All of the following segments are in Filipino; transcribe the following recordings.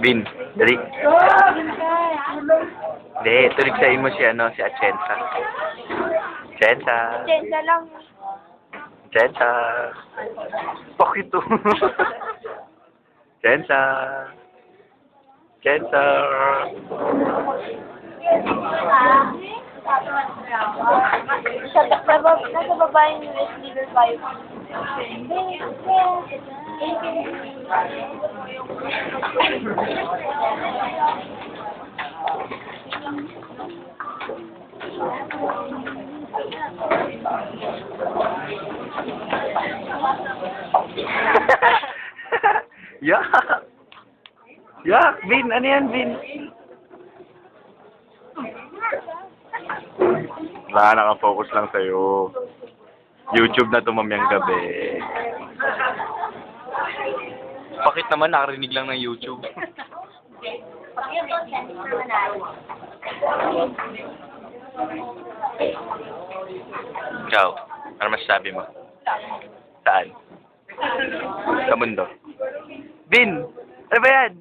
Bin, dali. Hindi, tulig sa imo si ano, si Achensa. Achensa. Jensa lang. Achensa. Bakit to? Sa baba, nasa baba yung US leader 5. Yak! Yak! Bin, ano yan, Bin? Wala, nakafocus lang sa'yo. YouTube na tumamayang gabi. Bakit naman nakarinig lang ng YouTube? Ikaw, ano masasabi mo? Saan? Sa mundo. Bin! Ano ba yan?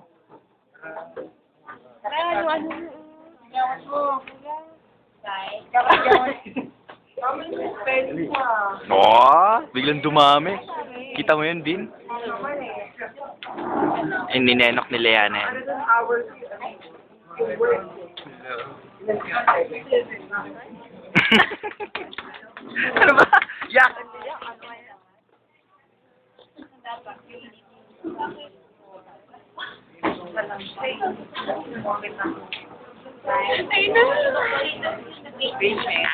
Ano, ano, Oo, biglang dumami. Kita mo yun, Bin? Hindi ninenok ni Leana yan. ano ba? Yak! Ayun na.